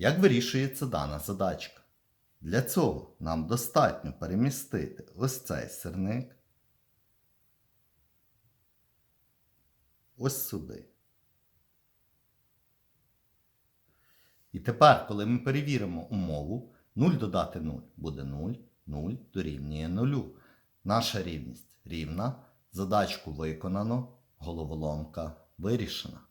Як вирішується дана задачка? Для цього нам достатньо перемістити ось цей сирник ось сюди. І тепер, коли ми перевіримо умову, 0 додати 0 буде 0, 0 дорівнює 0. Наша рівність рівна. Задачку виконано, головоломка вирішена.